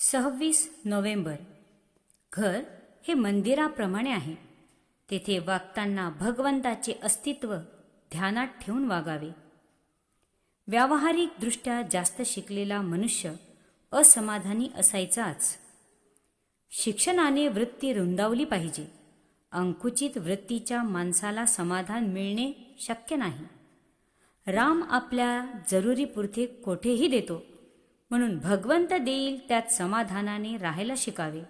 सव्वीस नोव्हेंबर. घर हे मंदिराप्रमाणे आहे. तेथे वागताना भगवंताचे अस्तित्व ध्यानात ठेवून वागावे. व्यावहारिकदृष्ट्या जास्त शिकलेला मनुष्य असमाधानी असायचाच शिक्षणाने वृत्ती रुंदावली पाहिजे. अंकुचित वृत्तीच्या माणसाला समाधान मिळणे शक्य नाही. राम आपल्या जरुरीपुरते कोठेही देतो. म्हणून भगवंत देईल त्यात समाधानाने राहायला शिकावे.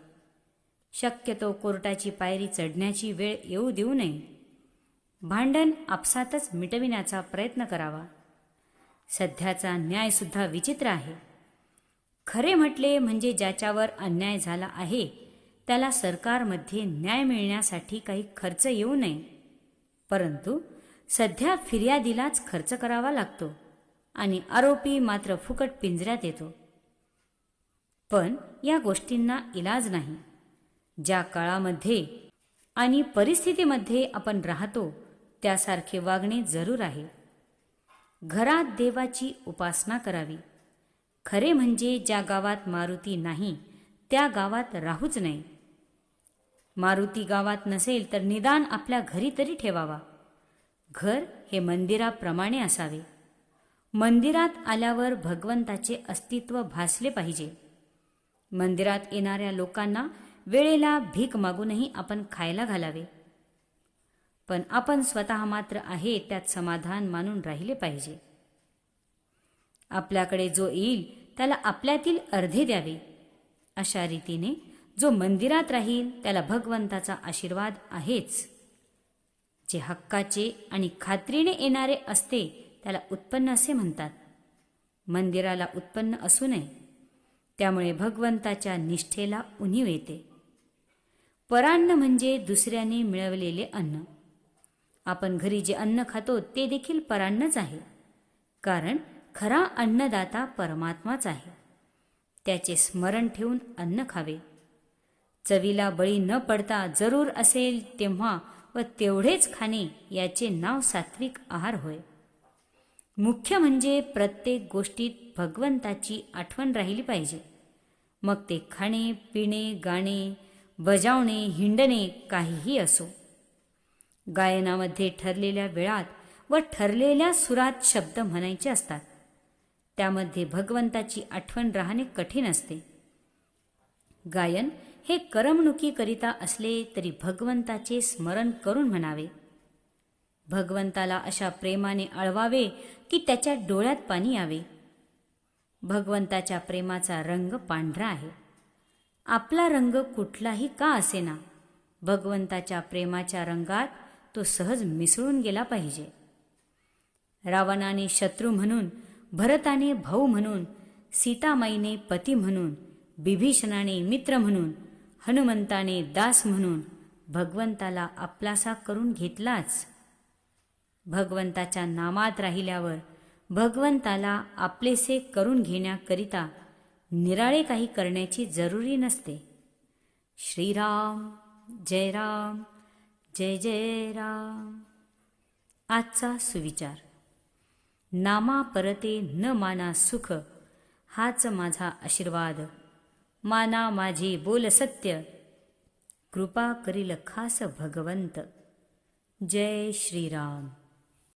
शक्यतो कोर्टाची पायरी चढण्याची वेळ येऊ देऊ नये. भांडण आपसातच मिटविण्याचा प्रयत्न करावा. सध्याचा न्यायसुद्धा विचित्र आहे. खरे म्हटले म्हणजे ज्याच्यावर अन्याय झाला आहे त्याला सरकारमध्ये न्याय मिळण्यासाठी काही खर्च येऊ नये. परंतु सध्या फिर्यादीलाच खर्च करावा लागतो. आणि आरोपी मात्र फुकट पिंजऱ्यात येतो. पण या गोष्टींना इलाज नाही. ज्या काळामध्ये आणि परिस्थितीमध्ये आपण राहतो त्यासारखे वागणे जरूर आहे. घरात देवाची उपासना करावी. खरे म्हणजे ज्या गावात मारुती नाही त्या गावात राहूच नये मारुती गावात नसेल तर निदान आपल्या घरी तरी ठेवावा. घर हे मंदिराप्रमाणे असावे. मंदिरात आल्यावर भगवंताचे अस्तित्व भासले पाहिजे. मंदिरात येणाऱ्या लोकांना वेळेला भीक मागूनही आपण खायला घालावे. पण आपण स्वतः मात्र आहे त्यात समाधान मानून राहिले पाहिजे. आपल्याकडे जो येईल त्याला आपल्यातील अर्धे द्यावे. अशा रीतीने जो मंदिरात राहील त्याला भगवंताचा आशीर्वाद आहेच. जे हक्काचे आणि खात्रीने येणारे असते त्याला उत्पन्न असे म्हणतात. मंदिराला उत्पन्न असू नये. त्यामुळे भगवंताच्या निष्ठेला उणीव येते. परान्न म्हणजे दुसऱ्याने मिळवलेले अन्न. आपण घरी जे अन्न खातो ते देखील परान्नच आहे. कारण खरा अन्नदाता परमात्माच आहे. त्याचे स्मरण ठेवून अन्न खावे. चवीला बळी न पडता जरूर असेल तेव्हा व तेवढेच खाणे याचे नाव सात्विक आहार होय. मुख्य म्हणजे प्रत्येक गोष्टीत भगवंताची आठवण राहिली पाहिजे. मग ते खाणे पिणे गाणे बजावणे हिंडणे काहीही असो. गायनामध्ये ठरलेल्या वेळात व ठरलेल्या सुरात शब्द म्हणायचे असतात. त्यामध्ये भगवंताची आठवण राहणे कठीण असते. गायन हे करमणुकीकरिता असले तरी भगवंताचे स्मरण करून म्हणावे. भगवंताला अशा प्रेमाने अळवावे की त्याच्या डोळ्यात पाणी यावे? भगवंताच्या प्रेमाचा रंग पांढरा आहे. आपला रंग कुठलाही का असेना? भगवंताच्या प्रेमाच्या रंगात तो सहज मिसळून गेला पाहिजे. रावणाने शत्रू म्हणून भरताने भाऊ म्हणून सीतामाईने पती म्हणून बिभीषणाने मित्र म्हणून हनुमंताने दास म्हणून भगवंताला आपलासा करून घेतलाच. भगवंताच्या नामात राहिल्यावर भगवंताला आपलेसे करून घेण्याकरिता निराळे काही करण्याची जरुरी नसते. श्रीराम जय राम जय जय राम. आजचा सुविचार. नामा परते न माना सुख हाच माझा आशीर्वाद. माना माझे बोल सत्य कृपा करील खास भगवंत. जय श्रीराम.